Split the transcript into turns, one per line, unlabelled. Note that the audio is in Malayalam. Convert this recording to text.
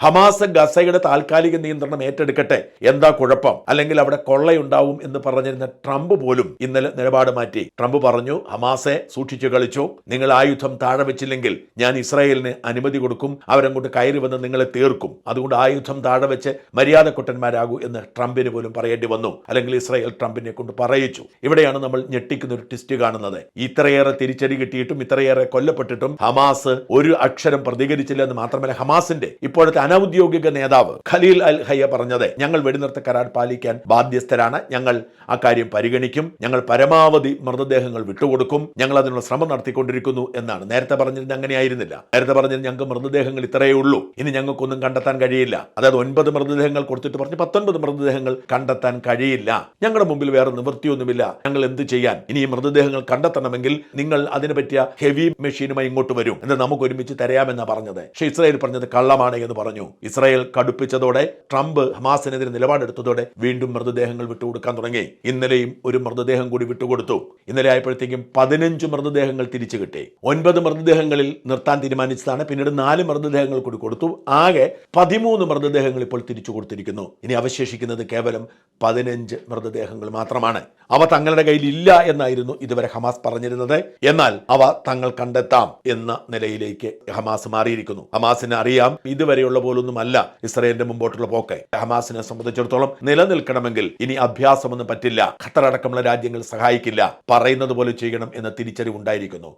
ഹമാസ് ഗസയുടെ താൽക്കാലിക നിയന്ത്രണം ഏറ്റെടുക്കട്ടെ? എന്താ കുഴപ്പം? അല്ലെങ്കിൽ അവിടെ കൊള്ളയുണ്ടാവും എന്ന് പറഞ്ഞിരുന്ന ട്രംപ് പോലും ഇന്നലെ നിലപാട് മാറ്റി. ട്രംപ് പറഞ്ഞു ഹമാസെ സൂക്ഷിച്ചു കളിച്ചു. നിങ്ങൾ ആയുധം താഴെ വെച്ചില്ലെങ്കിൽ ഞാൻ ഇസ്രായേലിന് അനുമതി കൊടുക്കും. അവരങ്ങോട്ട് കയറി വന്ന് നിങ്ങളെ തീർക്കും. അതുകൊണ്ട് ആയുധം താഴെ വെച്ച് മര്യാദക്കുട്ടന്മാരാകൂ എന്ന് ട്രംപിന് പോലും പറയേണ്ടി വന്നു. അല്ലെങ്കിൽ ഇസ്രായേൽ ട്രംപിനെ കൊണ്ട് പറയിച്ചു. ഇവിടെയാണ് നമ്മൾ ഞെട്ടിക്കുന്ന ഒരു ട്വിസ്റ്റ് കാണുന്നത്. ഇത്രയേറെ തിരിച്ചടി കിട്ടിയിട്ടും ഇത്രയേറെ കൊല്ലപ്പെട്ടിട്ടും ഹമാസ് ഒരു അക്ഷരം പ്രതികരിച്ചില്ല എന്ന് മാത്രമല്ല ഹമാസിന്റെ. ഇപ്പോഴത്തെ അനൌദ്യോഗിക നേതാവ് ഖലീൽ അൽ ഹയ്യ പറഞ്ഞത് ഞങ്ങൾ വെടിനിർത്ത കരാർ പാലിക്കാൻ ബാധ്യസ്ഥരാണ്. ഞങ്ങൾ ആ കാര്യം പരിഗണിക്കും. ഞങ്ങൾ പരമാവധി മൃതദേഹങ്ങൾ വിട്ടുകൊടുക്കും. ഞങ്ങൾ അതിനുള്ള ശ്രമം നടത്തിക്കൊണ്ടിരിക്കുന്നു എന്നാണ്. നേരത്തെ പറഞ്ഞിരുന്ന അങ്ങനെയായിരുന്നില്ല. നേരത്തെ പറഞ്ഞത് ഞങ്ങൾക്ക് മൃതദേഹങ്ങൾ ഇത്രയേ ഉള്ളൂ. ഇനി ഞങ്ങൾക്കൊന്നും കണ്ടെത്താൻ കഴിയില്ല. അതായത് ഒൻപത് മൃതദേഹങ്ങൾ കൊടുത്തിട്ട് പറഞ്ഞ് പത്തൊൻപത് മൃതദേഹങ്ങൾ കണ്ടെത്താൻ കഴിയില്ല. ഞങ്ങളുടെ മുമ്പിൽ വേറെ നിവൃത്തിയൊന്നുമില്ല. ഞങ്ങൾ എന്ത് ചെയ്യാൻ? ഇനി ഈ മൃതദേഹങ്ങൾ കണ്ടെത്തണമെങ്കിൽ നിങ്ങൾ അതിന് പറ്റിയ ഹെവി മെഷീനുമായി ഇങ്ങോട്ട് വരും. എന്ന് നമുക്ക് ഒരുമിച്ച് തരാമെന്നാണ് പറഞ്ഞത്. പക്ഷേ ഇസ്രായേൽ പറഞ്ഞത് കള്ളമാണ് എന്ന് പറഞ്ഞു. ഇസ്രായേൽ കടുപ്പിച്ചതോടെ ട്രംപ് ഹമാസിനെതിരെ നിലപാടെടുത്തതോടെ വീണ്ടും മൃതദേഹങ്ങൾ വിട്ടുകൊടുക്കാൻ തുടങ്ങി. ഇന്നലെയും ഒരു മൃതദേഹം കൂടി വിട്ടുകൊടുത്തു. ഇന്നലെ ആയപ്പോഴത്തേക്കും പതിനഞ്ച് മൃതദേഹങ്ങൾ തിരിച്ചു കിട്ടി. ഒൻപത് മൃതദേഹങ്ങളിൽ നിർത്താൻ തീരുമാനിച്ചതാണ്. പിന്നീട് നാല് മൃതദേഹങ്ങൾ കൂടി കൊടുത്തു. ആകെ പതിമൂന്ന് മൃതദേഹങ്ങൾ ഇപ്പോൾ തിരിച്ചു കൊടുത്തിരിക്കുന്നു. ഇനി അവശേഷിക്കുന്നത് കേവലം പതിനഞ്ച് മൃതദേഹങ്ങൾ മാത്രമാണ്. അവ തങ്ങളുടെ കയ്യിൽ ഇല്ല എന്നായിരുന്നു ഇതുവരെ ഹമാസ് പറഞ്ഞിരുന്നത്. എന്നാൽ അവ തങ്ങൾ കണ്ടെത്താം എന്ന നിലയിലേക്ക് ഹമാസ് മാറിയിരിക്കുന്നു. ഹമാസിന് അറിയാം ഇതുവരെയുള്ള പോലൊന്നുമല്ല ഇസ്രയേലിന്റെ മുമ്പോട്ടുള്ള പോക്ക്. ഹമാസിനെ സംബന്ധിച്ചിടത്തോളം നിലനിൽക്കണമെങ്കിൽ ഇനി അഭ്യാസമൊന്നും പറ്റില്ല. ഖത്തർ അടക്കമുള്ള രാജ്യങ്ങൾ സഹായിക്കില്ല. പറയുന്നത് പോലെ ചെയ്യണം എന്ന തിരിച്ചറിവുണ്ടായിരിക്കുന്നു